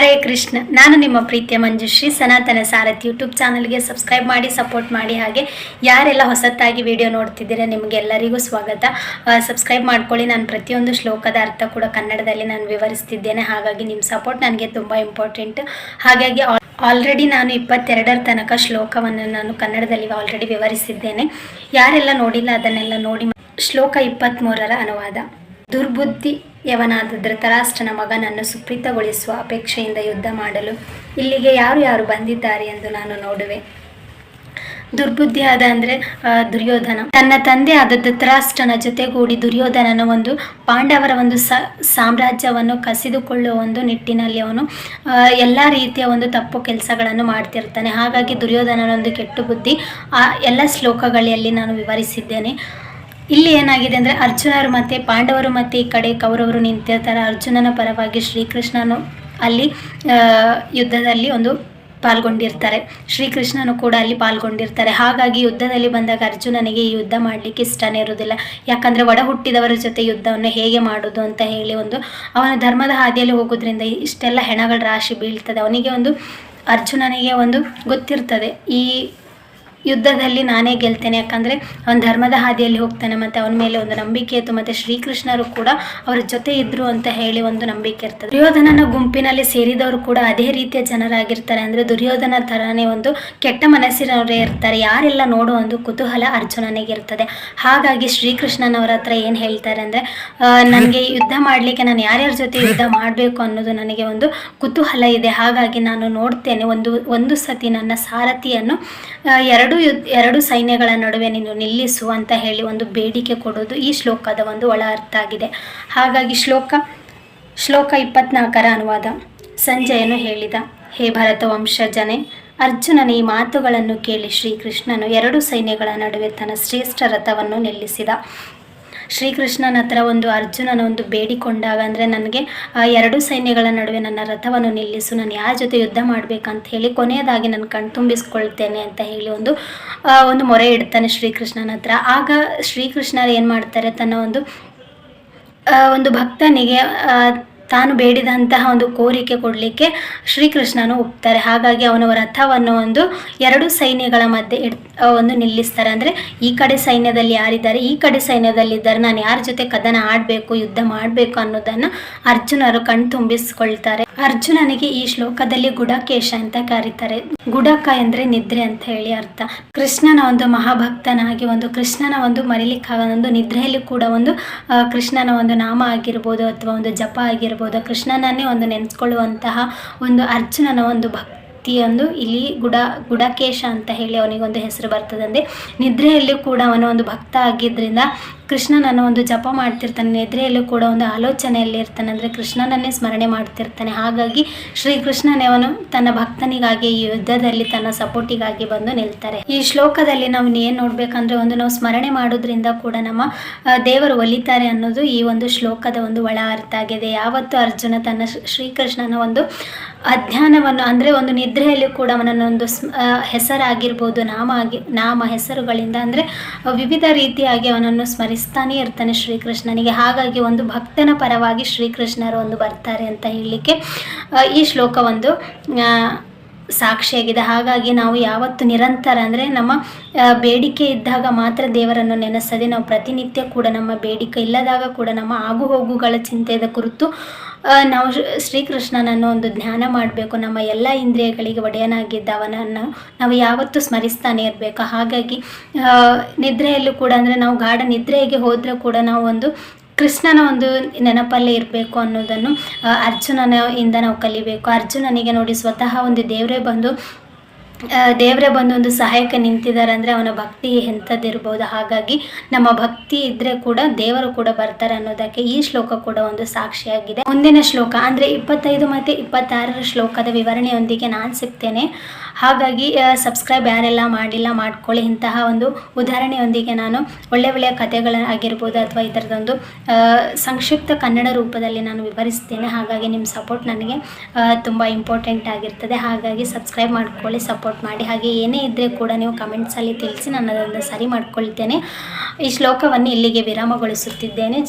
ಹರೇ ಕೃಷ್ಣ. ನಾನು ನಿಮ್ಮ ಪ್ರೀತಿಯ ಮಂಜುಶ್ರೀ. ಸನಾತನ ಸಾರಥಿ ಯೂಟ್ಯೂಬ್ ಚಾನಲ್ಗೆ ಸಬ್ಸ್ಕ್ರೈಬ್ ಮಾಡಿ, ಸಪೋರ್ಟ್ ಮಾಡಿ ಹಾಗೆ ಯಾರೆಲ್ಲ ಹೊಸತಾಗಿ ವಿಡಿಯೋ ನೋಡ್ತಿದ್ದೀರಾ ನಿಮಗೆಲ್ಲರಿಗೂ ಸ್ವಾಗತ. ಸಬ್ಸ್ಕ್ರೈಬ್ ಮಾಡ್ಕೊಳ್ಳಿ. ನಾನು ಪ್ರತಿಯೊಂದು ಶ್ಲೋಕದ ಅರ್ಥ ಕೂಡ ಕನ್ನಡದಲ್ಲಿ ನಾನು ವಿವರಿಸ್ತಿದ್ದೇನೆ. ಹಾಗಾಗಿ ನಿಮ್ಮ ಸಪೋರ್ಟ್ ನನಗೆ ತುಂಬ ಇಂಪಾರ್ಟೆಂಟ್. ಹಾಗಾಗಿ ಆಲ್ರೆಡಿ ನಾನು ಇಪ್ಪತ್ತೆರಡರ ತನಕ ಶ್ಲೋಕವನ್ನು ನಾನು ಕನ್ನಡದಲ್ಲಿ ಆಲ್ರೆಡಿ ವಿವರಿಸಿದ್ದೇನೆ. ಯಾರೆಲ್ಲ ನೋಡಿಲ್ಲ ಅದನ್ನೆಲ್ಲ ನೋಡಿ ಶ್ಲೋಕ ಇಪ್ಪತ್ತ್ಮೂರರ ಅನುವಾದ. ದುರ್ಬುದ್ಧಿ ಯವನಾದ ಧೃತರಾಷ್ಟ್ರನ ಮಗನನ್ನು ಸುಪ್ರೀತಗೊಳಿಸುವ ಅಪೇಕ್ಷೆಯಿಂದ ಯುದ್ಧ ಮಾಡಲು ಇಲ್ಲಿಗೆ ಯಾರು ಯಾರು ಬಂದಿದ್ದಾರೆ ಎಂದು ನಾನು ನೋಡುವೆ. ದುರ್ಬುದ್ಧಿ ಆದ ಅಂದರೆ ದುರ್ಯೋಧನ. ತನ್ನ ತಂದೆ ಆದ ಧೃತರಾಷ್ಟ್ರನ ಜೊತೆಗೂಡಿ ದುರ್ಯೋಧನನ ಒಂದು ಪಾಂಡವರ ಒಂದು ಸಾಮ್ರಾಜ್ಯವನ್ನು ಕಸಿದುಕೊಳ್ಳುವ ಒಂದು ನಿಟ್ಟಿನಲ್ಲಿ ಅವನು ಎಲ್ಲ ರೀತಿಯ ಒಂದು ತಪ್ಪು ಕೆಲಸಗಳನ್ನು ಮಾಡ್ತಿರ್ತಾನೆ. ಹಾಗಾಗಿ ದುರ್ಯೋಧನನ ಒಂದು ಕೆಟ್ಟು ಬುದ್ಧಿ, ಆ, ಎಲ್ಲ ಶ್ಲೋಕಗಳಲ್ಲಿ ನಾನು ವಿವರಿಸಿದ್ದೇನೆ. ಇಲ್ಲಿ ಏನಾಗಿದೆ ಅಂದರೆ ಅರ್ಜುನರು ಮತ್ತು ಪಾಂಡವರು ಮತ್ತು ಈ ಕಡೆ ಕೌರವರು ನಿಂತಿರ್ತಾರೆ. ಅರ್ಜುನನ ಪರವಾಗಿ ಶ್ರೀಕೃಷ್ಣನು ಅಲ್ಲಿ ಯುದ್ಧದಲ್ಲಿ ಒಂದು ಪಾಲ್ಗೊಂಡಿರ್ತಾರೆ. ಶ್ರೀಕೃಷ್ಣನು ಕೂಡ ಅಲ್ಲಿ ಪಾಲ್ಗೊಂಡಿರ್ತಾರೆ. ಹಾಗಾಗಿ ಯುದ್ಧದಲ್ಲಿ ಬಂದಾಗ ಅರ್ಜುನನಿಗೆ ಈ ಯುದ್ಧ ಮಾಡಲಿಕ್ಕೆ ಇಷ್ಟನೇ ಇರುವುದಿಲ್ಲ. ಯಾಕಂದರೆ ಒಡ ಹುಟ್ಟಿದವರ ಜೊತೆ ಯುದ್ಧವನ್ನು ಹೇಗೆ ಮಾಡೋದು ಅಂತ ಹೇಳಿ ಒಂದು, ಅವನ ಧರ್ಮದ ಹಾದಿಯಲ್ಲಿ ಹೋಗೋದ್ರಿಂದ ಇಷ್ಟೆಲ್ಲ ಹೆಣಗಳ ರಾಶಿ ಬೀಳ್ತದೆ. ಅವನಿಗೆ ಒಂದು, ಅರ್ಜುನನಿಗೆ ಒಂದು ಗೊತ್ತಿರ್ತದೆ. ಈ ಯುದ್ಧದಲ್ಲಿ ನಾನೇ ಗೆಲ್ತೇನೆ. ಯಾಕಂದರೆ ಅವನು ಧರ್ಮದ ಹಾದಿಯಲ್ಲಿ ಹೋಗ್ತಾನೆ ಮತ್ತು ಅವನ ಮೇಲೆ ಒಂದು ನಂಬಿಕೆ ಇತ್ತು ಮತ್ತು ಶ್ರೀಕೃಷ್ಣರು ಕೂಡ ಅವರ ಜೊತೆ ಇದ್ದರು ಅಂತ ಹೇಳಿ ಒಂದು ನಂಬಿಕೆ ಇರ್ತದೆ. ದುರ್ಯೋಧನನ ಗುಂಪಿನಲ್ಲಿ ಸೇರಿದವರು ಕೂಡ ಅದೇ ರೀತಿಯ ಜನರಾಗಿರ್ತಾರೆ. ಅಂದರೆ ದುರ್ಯೋಧನ ಥರನೇ ಒಂದು ಕೆಟ್ಟ ಮನಸ್ಸಿನವರೇ ಇರ್ತಾರೆ. ಯಾರೆಲ್ಲ ನೋಡೋ ಒಂದು ಕುತೂಹಲ ಅರ್ಜುನನಿಗೆ ಇರ್ತದೆ. ಹಾಗಾಗಿ ಶ್ರೀಕೃಷ್ಣನವರ ಹತ್ರ ಏನು ಹೇಳ್ತಾರೆ ಅಂದರೆ ನನಗೆ ಯುದ್ಧ ಮಾಡಲಿಕ್ಕೆ ನಾನು ಯಾರ್ಯಾರ ಜೊತೆ ಯುದ್ಧ ಮಾಡಬೇಕು ಅನ್ನೋದು ನನಗೆ ಒಂದು ಕುತೂಹಲ ಇದೆ. ಹಾಗಾಗಿ ನಾನು ನೋಡ್ತೇನೆ ಒಂದು ಒಂದು ಸತಿ ನನ್ನ ಸಾರಥಿಯನ್ನು ಆ, ಎರಡು ಎರಡು ಸೈನ್ಯಗಳ ನಡುವೆ ನೀನು ನಿಲ್ಲಿಸು ಅಂತ ಹೇಳಿ ಒಂದು ಬೇಡಿಕೆ ಕೊಡೋದು ಈ ಶ್ಲೋಕದ ಒಂದು ಒಳ ಅರ್ಥ ಆಗಿದೆ. ಹಾಗಾಗಿ ಶ್ಲೋಕ ಶ್ಲೋಕ ಇಪ್ಪತ್ನಾಲ್ಕರ ಅನುವಾದ ಸಂಜಯನು ಹೇಳಿದ, ಹೇ ಭರತ ವಂಶಜನೆ, ಅರ್ಜುನನ, ಈ ಮಾತುಗಳನ್ನು ಕೇಳಿ ಶ್ರೀಕೃಷ್ಣನು ಎರಡು ಸೈನ್ಯಗಳ ನಡುವೆ ತನ್ನ ಶ್ರೇಷ್ಠ ರಥವನ್ನು ನಿಲ್ಲಿಸಿದ. ಶ್ರೀಕೃಷ್ಣನ ಹತ್ರ ಒಂದು ಅರ್ಜುನನ ಒಂದು ಬೇಡಿಕೊಂಡಾಗ ಅಂದರೆ ನನಗೆ ಎರಡು ಸೈನ್ಯಗಳ ನಡುವೆ ನನ್ನ ರಥವನ್ನು ನಿಲ್ಲಿಸು, ನಾನು ಯಾರ ಜೊತೆ ಯುದ್ಧ ಮಾಡಬೇಕಂತ ಹೇಳಿ ಕೊನೆಯದಾಗಿ ನಾನು ಕಣ್ತುಂಬಿಸ್ಕೊಳ್ತೇನೆ ಅಂತ ಹೇಳಿ ಒಂದು ಒಂದು ಮೊರೆ ಇಡ್ತಾನೆ ಶ್ರೀಕೃಷ್ಣನ ಹತ್ರ. ಆಗ ಶ್ರೀಕೃಷ್ಣರು ಏನು ಮಾಡ್ತಾರೆ, ತನ್ನ ಒಂದು ಒಂದು ಭಕ್ತನಿಗೆ ತಾನು ಬೇಡಿದಂತಹ ಒಂದು ಕೋರಿಕೆ ಕೊಡಲಿಕ್ಕೆ ಶ್ರೀಕೃಷ್ಣನು ಒಪ್ತಾರೆ. ಹಾಗಾಗಿ ಅವನ ರಥವನ್ನು ಒಂದು ಎರಡು ಸೈನ್ಯಗಳ ಮಧ್ಯೆ ಒಂದು ನಿಲ್ಲಿಸ್ತಾರೆ. ಅಂದರೆ ಈ ಕಡೆ ಸೈನ್ಯದಲ್ಲಿ ಯಾರಿದ್ದಾರೆ? ಈ ಕಡೆ ಸೈನ್ಯದಲ್ಲಿದ್ದಾರೆ ನಾನು ಯಾರ ಜೊತೆ ಕದನ ಆಡಬೇಕು, ಯುದ್ಧ ಮಾಡಬೇಕು ಅನ್ನೋದನ್ನು ಅರ್ಜುನರು ಕಣ್ತುಂಬಿಸ್ಕೊಳ್ತಾರೆ. ಅರ್ಜುನನಿಗೆ ಈ ಶ್ಲೋಕದಲ್ಲಿ ಗುಡಕೇಶ ಅಂತ ಕರೀತಾರೆ. ಗುಡಕ ಎಂದರೆ ನಿದ್ರೆ ಅಂತ ಹೇಳಿ ಅರ್ಥ. ಕೃಷ್ಣನ ಒಂದು ಮಹಾಭಕ್ತನಾಗಿ ಒಂದು ಕೃಷ್ಣನ ಒಂದು ಮರಿಲಿಕ್ಕಾಗ ಒಂದು ನಿದ್ರೆಯಲ್ಲಿ ಕೂಡ ಒಂದು ಕೃಷ್ಣನ ಒಂದು ನಾಮ ಆಗಿರ್ಬೋದು ಅಥವಾ ಒಂದು ಜಪ ಆಗಿರ್ಬೋದು, ಕೃಷ್ಣನನ್ನೇ ಒಂದು ನೆನೆಸ್ಕೊಳ್ಳುವಂತಹ ಒಂದು ಅರ್ಜುನನ ಒಂದು ಭಕ್ತಿಯೊಂದು ಇಲ್ಲಿ ಗುಡ, ಗುಡಕೇಶ ಅಂತ ಹೇಳಿ ಅವನಿಗೊಂದು ಹೆಸರು ಬರ್ತದಂತೆ. ನಿದ್ರೆಯಲ್ಲಿ ಕೂಡ ಅವನ ಒಂದು ಭಕ್ತ ಆಗಿದ್ದರಿಂದ ಕೃಷ್ಣನನ್ನು ಒಂದು ಜಪ ಮಾಡ್ತಿರ್ತಾನೆ ನಿದ್ರೆಯಲ್ಲೂ ಕೂಡ ಒಂದು ಆಲೋಚನೆಯಲ್ಲಿ ಇರ್ತಾನೆ ಅಂದರೆ ಕೃಷ್ಣನನ್ನೇ ಸ್ಮರಣೆ ಮಾಡ್ತಿರ್ತಾನೆ. ಹಾಗಾಗಿ ಶ್ರೀಕೃಷ್ಣನೇ ಅವನು ತನ್ನ ಭಕ್ತನಿಗಾಗಿ ಈ ಯುದ್ಧದಲ್ಲಿ ತನ್ನ ಸಪೋರ್ಟಿಗಾಗಿ ಬಂದು ನಿಲ್ತಾರೆ. ಈ ಶ್ಲೋಕದಲ್ಲಿ ನಾವು ಏನು ನೋಡಬೇಕಂದ್ರೆ ಒಂದು ನಾವು ಸ್ಮರಣೆ ಮಾಡೋದ್ರಿಂದ ಕೂಡ ನಮ್ಮ ದೇವರು ಒಲಿತಾರೆ ಅನ್ನೋದು ಈ ಒಂದು ಶ್ಲೋಕದ ಒಂದು ಒಳ ಅರ್ಥ ಆಗಿದೆ. ಯಾವತ್ತು ಅರ್ಜುನ ತನ್ನ ಶ್ರೀ- ಶ್ರೀಕೃಷ್ಣನ ಒಂದು ಅಧ್ಯಯನವನ್ನು ಅಂದರೆ ಒಂದು ನಿದ್ರೆಯಲ್ಲಿ ಕೂಡ ಅವನನ್ನು ಒಂದು ಸ್ಮ- ಆ, ಹೆಸರಾಗಿರ್ಬೋದು ನಾಮ ಆಗಿ ನಾಮ ಹೆಸರುಗಳಿಂದ ಅಂದರೆ ವಿವಿಧ ರೀತಿಯಾಗಿ ಅವನನ್ನು ಸ್ಮರಿಸ್ತಾನೇ ಇರ್ತಾನೆ ಶ್ರೀಕೃಷ್ಣನಿಗೆ. ಹಾಗಾಗಿ ಒಂದು ಭಕ್ತನ ಪರವಾಗಿ ಶ್ರೀಕೃಷ್ಣರು ಒಂದು ಬರ್ತಾರೆ ಅಂತ ಹೇಳಲಿಕ್ಕೆ ಈ ಶ್ಲೋಕ ಒಂದು ಸಾಕ್ಷಿಯಾಗಿದೆ. ಹಾಗಾಗಿ ನಾವು ಯಾವತ್ತು ನಿರಂತರ ಅಂದರೆ ನಮ್ಮ ಬೇಡಿಕೆ ಇದ್ದಾಗ ಮಾತ್ರ ದೇವರನ್ನು ನೆನೆಸದೆ ನಾವು ಪ್ರತಿನಿತ್ಯ ಕೂಡ ನಮ್ಮ ಬೇಡಿಕೆ ಇಲ್ಲದಾಗ ಕೂಡ ನಮ್ಮ ಆಗು ಹೋಗುಗಳ ಚಿಂತೆಯ ಕುರಿತು ನಾವು ಶ್ರೀ- ಶ್ರೀಕೃಷ್ಣನನ್ನು ಒಂದು ಧ್ಯಾನ ಮಾಡಬೇಕು. ನಮ್ಮ ಎಲ್ಲ ಇಂದ್ರಿಯಗಳಿಗೆ ಒಡೆಯನಾಗಿದ್ದ ಅವನನ್ನು ನಾವು ಯಾವತ್ತೂ ಸ್ಮರಿಸ್ತಾನೆ ಇರಬೇಕು. ಹಾಗಾಗಿ ನಿದ್ರೆಯಲ್ಲೂ ಕೂಡ ಅಂದರೆ ನಾವು ಗಾಢ ನಿದ್ರೆಗೆ ಹೋದರೆ ಕೂಡ ನಾವು ಒಂದು ಕೃಷ್ಣನ ಒಂದು ನೆನಪಲ್ಲೇ ಇರಬೇಕು ಅನ್ನೋದನ್ನು ಅರ್ಜುನನ ಇಂದ ನಾವು ಕಲಿಬೇಕು. ಅರ್ಜುನನಿಗೆ ನೋಡಿ ಸ್ವತಃ ಒಂದು ದೇವರೇ ಬಂದು ದೇವರೇ ಬಂದು ಒಂದು ಸಹಾಯಕ್ಕೆ ನಿಂತಿದ್ದಾರೆ ಅಂದರೆ ಅವನ ಭಕ್ತಿ ಎಂಥದ್ದಿರ್ಬೋದು. ಹಾಗಾಗಿ ನಮ್ಮ ಭಕ್ತಿ ಇದ್ದರೆ ಕೂಡ ದೇವರು ಕೂಡ ಬರ್ತಾರೆ ಅನ್ನೋದಕ್ಕೆ ಈ ಶ್ಲೋಕ ಕೂಡ ಒಂದು ಸಾಕ್ಷಿಯಾಗಿದೆ. ಮುಂದಿನ ಶ್ಲೋಕ ಅಂದರೆ ಇಪ್ಪತ್ತೈದು ಮತ್ತು ಇಪ್ಪತ್ತಾರರ ಶ್ಲೋಕದ ವಿವರಣೆಯೊಂದಿಗೆ ನಾನು ಸಿಗ್ತೇನೆ. ಹಾಗಾಗಿ ಸಬ್ಸ್ಕ್ರೈಬ್ ಯಾರೆಲ್ಲ ಮಾಡಿಲ್ಲ, ಮಾಡ್ಕೊಳ್ಳಿ. ಇಂತಹ ಒಂದು ಉದಾಹರಣೆಯೊಂದಿಗೆ ನಾನು ಒಳ್ಳೆ ಒಳ್ಳೆಯ ಕಥೆಗಳಾಗಿರ್ಬೋದು ಅಥವಾ ಈ ಥರದೊಂದು ಸಂಕ್ಷಿಪ್ತ ಕನ್ನಡ ರೂಪದಲ್ಲಿ ನಾನು ವಿವರಿಸ್ತೇನೆ. ಹಾಗಾಗಿ ನಿಮ್ಮ ಸಪೋರ್ಟ್ ನನಗೆ ತುಂಬ ಇಂಪಾರ್ಟೆಂಟ್ ಆಗಿರ್ತದೆ. ಹಾಗಾಗಿ ಸಬ್ಸ್ಕ್ರೈಬ್ ಮಾಡ್ಕೊಳ್ಳಿ ಸಪೋರ್ಟ್ ಮಾಡಿ. ಹಾಗೆ ಏನೇ ಇದ್ದರೆ ಕೂಡ ನೀವು ಕಮೆಂಟ್ಸಲ್ಲಿ ತಿಳಿಸಿ ನಾನು ಅದನ್ನು ಸರಿ ಮಾಡ್ಕೊಳ್ತೇನೆ. ಈ ಶ್ಲೋಕವನ್ನು ಇಲ್ಲಿಗೆ ವಿರಾಮಗೊಳಿಸುತ್ತಿದ್ದೇನೆ.